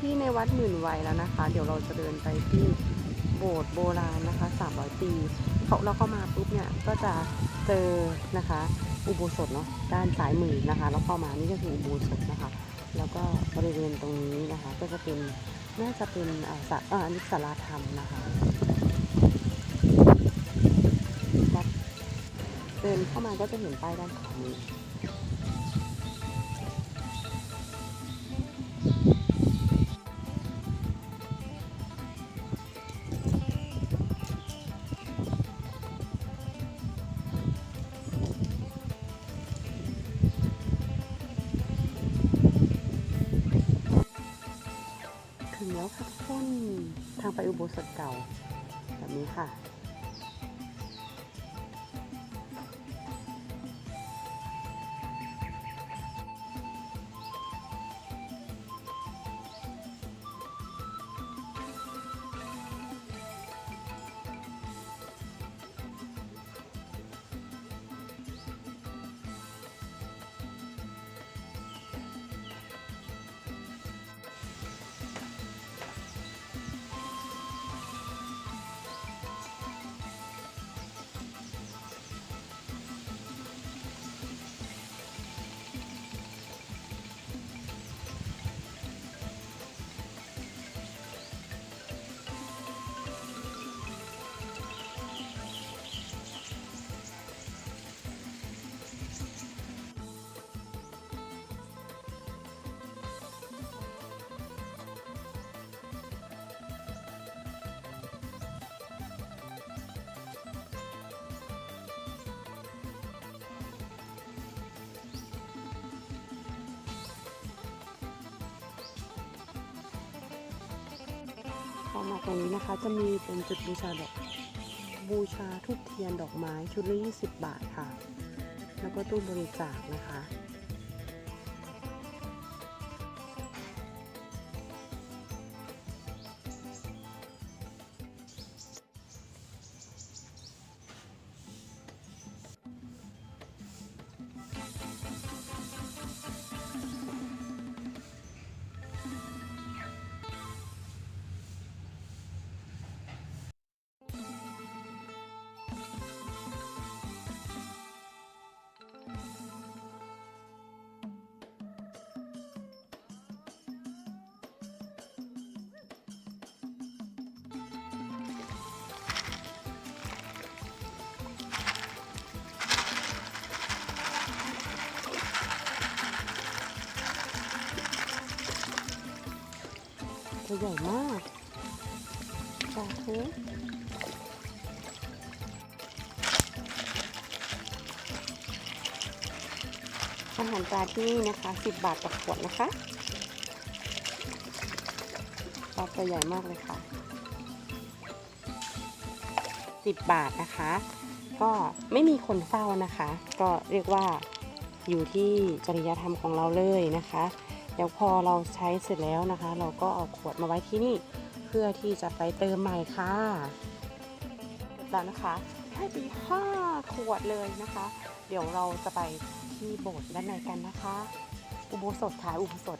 ที่ในวัดหมื่นวัยแล้วนะคะ เดี๋ยวเราจะเดินไปที่โบสถ์โบราณนะคะ 300 ปีเขาเราเข้ามาปุ๊บเนี่ยก็จะเจอนะคะ อุโบสถเนาะด้านซ้ายมือนะคะ แล้วเข้ามานี่ก็คืออุโบสถนะคะ แล้วก็บริเวณตรงนี้นะคะ ก็จะเป็นน่าจะเป็นอ่าสะอ่าอันนี้ศาลาธรรมนะคะเดินเข้ามาก็จะเห็นป้ายด้านขวามือ พอมาตรงนี้นะคะจะมีเป็นจุดบูชาดอกบูชาทุกเทียนดอกไม้ชุดละ20 บาทค่ะ แล้วก็ตู้บริจาคนะคะ ตัวใหญ่มากสาธุอาหารปลาที่นี่นะคะ 10 บาทต่อขวดนะคะ ปลาตัวใหญ่มากเลยค่ะ 10 บาทนะคะ ก็ไม่มีคนเฝ้านะคะ ก็เรียกว่าอยู่ที่จริยธรรมของเราเลยนะคะ ดี๋ยวพอเราใช้เสร็จแล้วนะคะ เราก็เอาขวดมาไว้ที่นี่ เพื่อที่จะไปเติมใหม่ค่ะเสร็จแล้วนะคะให้ไปห้าขวดเลยนะคะ เดี๋ยวเราจะไปที่โบสถ์ด้านในกันนะคะ อุโบสถขายอุโบสถ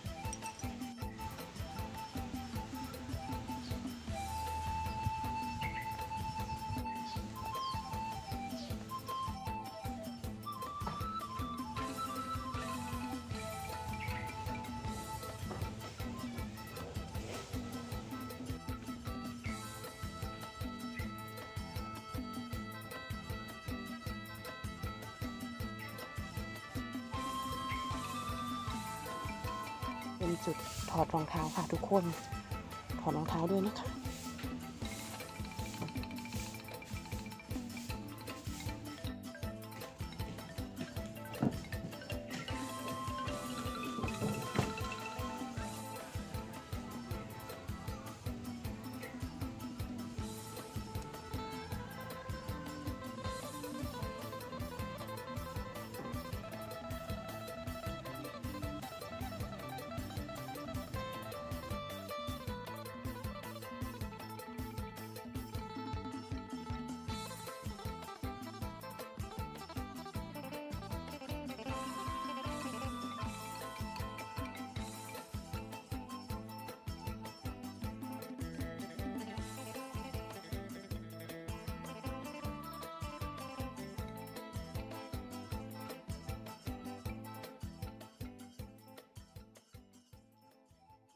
เป็นจุดถอดรองเท้าค่ะทุกคน ถอดรองเท้าด้วยนะคะ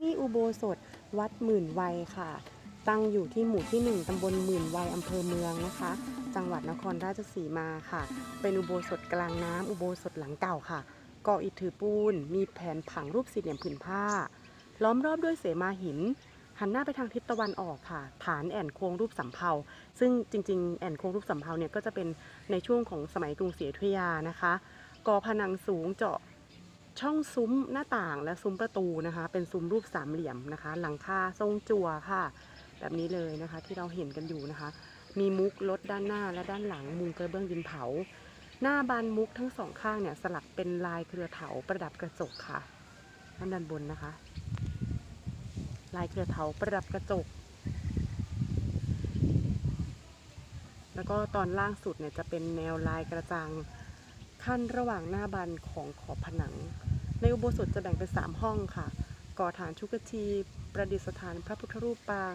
ที่อุโบสถวัดหมื่นวัยค่ะ ตั้งอยู่ที่หมู่ที่ 1ตำบลหมื่นวัยอำเภอเมืองนะคะ จังหวัดนครราชสีมาค่ะ เป็นอุโบสถกลางน้ำอุโบสถหลังเก่าค่ะก่ออิฐถือปูน มีแผนผังรูปสี่เหลี่ยมผืนผ้า ล้อมรอบด้วยเสมาหิน หันหน้าไปทางทิศตะวันออกค่ะ ฐานแอ่นโค้งรูปสำเภา ซึ่งจริง ๆ แอ่นโค้งรูปสำเภาเนี่ยก็จะเป็นในช่วงของสมัยกรุงศรีอยุธยานะคะ ก่อผนังสูงเจาะ ช่องซุ้มหน้าต่างและซุ้มประตูนะคะ เป็นซุ้มรูปสามเหลี่ยมนะคะ หลังคาทรงจั่วค่ะ แบบนี้เลยนะคะที่เราเห็นกันอยู่นะคะ มีมุกลดด้านหน้าและด้านหลังมุงกระเบื้องดินเผา หน้าบานมุกทั้งสองข้างเนี่ยสลักเป็นลายเครือเถาประดับกระจกค่ะด้านด้านบนนะคะ ลายเครือเถาประดับกระจก แล้วก็ตอนล่างสุดเนี่ยจะเป็นแนวลายกระจัง ขั้นระหว่างหน้าบานของขอบผนัง ในอุโบสถจะแบ่งเป็นสามห้องค่ะ ก่อฐานชุกชี ประดิษฐานพระพุทธรูปปาง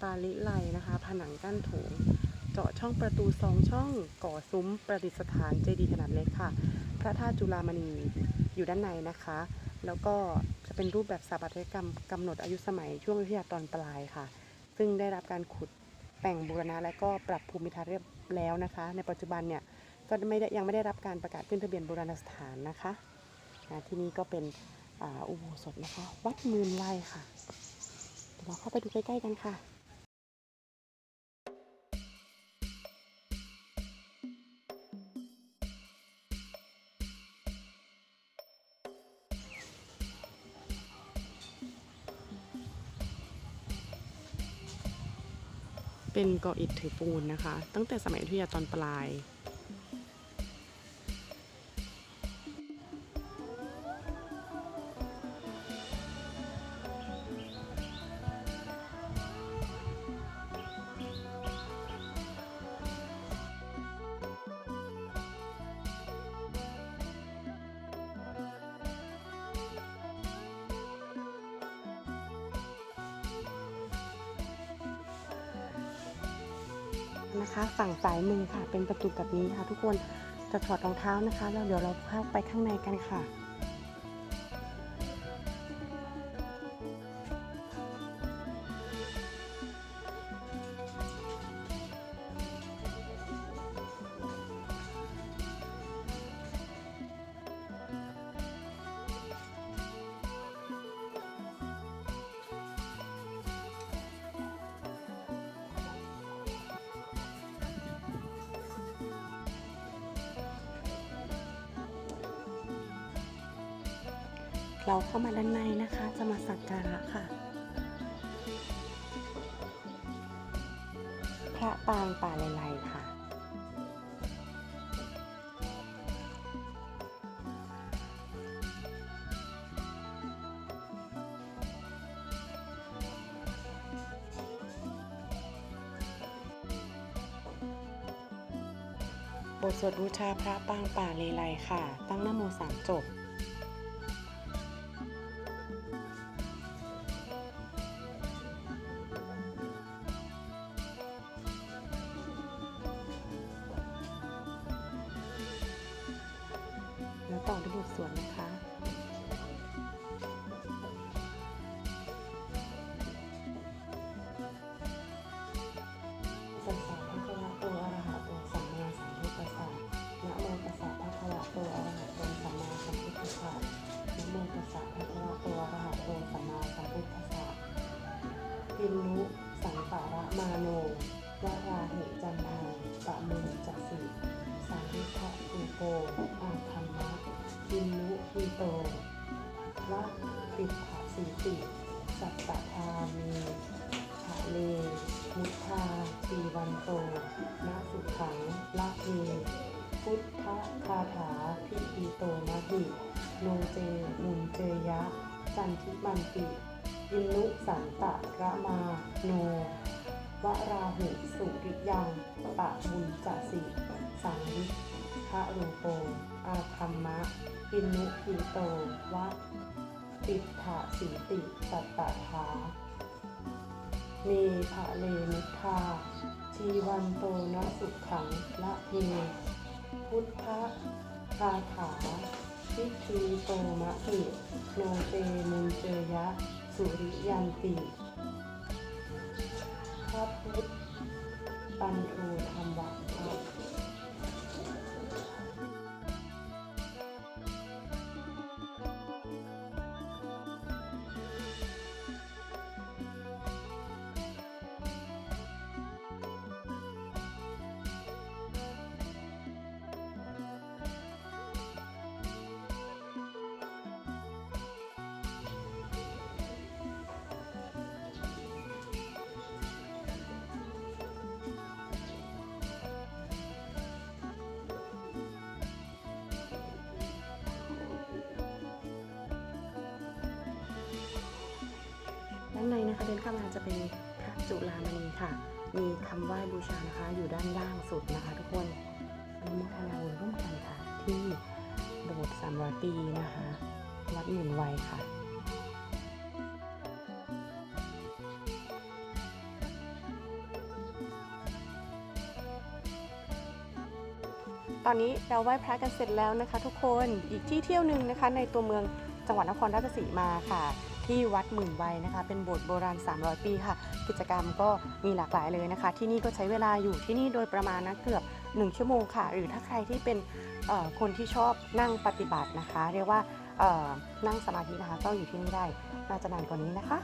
ปาลิไลนะคะ ผนังกั้นโถง เจาะช่องประตูสองช่อง ก่อซุ้มประดิษฐานเจดีย์ขนาดเล็กค่ะ พระธาตุจุฬามณีอยู่ด้านในนะคะ แล้วก็จะเป็นรูปแบบสถาปัตยกรรมกำหนดอายุสมัยช่วงอยุธยาตอนปลายค่ะ ซึ่งได้รับการขุดแต่งบูรณะและก็ปรับภูมิทัศน์เรียบแล้วนะคะ ในปัจจุบันเนี่ย ก็ไม่ได้ยังไม่ได้รับการประกาศขึ้นทะเบียนโบราณสถานนะคะที่นี่ก็เป็นอาอุโบสถนะคะ วัดหมื่นไร่ค่ะเดี๋ยวเราเข้าไปดูใกล้ๆกันค่ะเป็นเกาะอิฐถือปูนนะคะ ตั้งแต่สมัยอยุธยาตอนปลาย นะคะ ฝั่งซ้ายมือค่ะ เป็นประตูแบบนี้ค่ะ ทุกคนจะถอดรองเท้านะคะ แล้วเดี๋ยวเราเข้าไปข้างในกันค่ะ เราเข้ามาด้านในนะคะ จะมาสักการะค่ะ พระปางป่าเลไลค่ะ บทสวดบูชาพระปางป่าเลไลค่ะ ตั้งนโมสามจบ ปินนุสังปาระมาโนวะราเหจันทาปะมือจัสิสังวิทะภูโกอาธรรมะปินนุพีโตวะติถะสีติสัตตะทามีทะเล มุทาสีวันโตนาสุขังละเพพุทธคาถาพิธีโตนะหิโนเจมุนเจยะ จันทิมันติ อินุสันตะระมาโนวราหุสุริยังปะบุญจสิสังวิทะรูโปอาคัมมะอินุพีโตวะติถะสีติสัตตะทาเมภะเลมุทธาชีวันโตนะสุขขังละเพพุทธะคาถาพิธีโตมะหิโนเตมุนเจยะ สุริยันติพระพุทธปันโทธรรมวัฒ นในนะคะเดินข้ามาจะเป็นพระจุฬามณีค่ะ มีคำไหว้บูชานะคะ อยู่ด้านล่างสุดนะคะ ทุกคนอนุโมทนาบุญร่วมกันค่ะ ที่โบสถ์สามร้อยปีนะคะ วัดหมื่นวัยค่ะตอนนี้เราไหว้พระกันเสร็จแล้วนะคะ ทุกคนอีกที่เที่ยวหนึ่งนะคะ ในตัวเมืองจังหวัดนครราชสีมาค่ะ ที่วัดหมื่นวัยนะคะ เป็นโบสถ์โบราณ 300 ปีค่ะ กิจกรรมก็มีหลากหลายเลยนะคะ ที่นี่ก็ใช้เวลาอยู่ที่นี่โดยประมาณนะเกือบ 1 ชั่วโมงค่ะ หรือถ้าใครที่เป็นคนที่ชอบนั่งปฏิบัตินะคะ เรียกว่านั่งสมาธินะคะ ก็อยู่ที่นี่ได้น่าจะนานกว่านี้นะคะ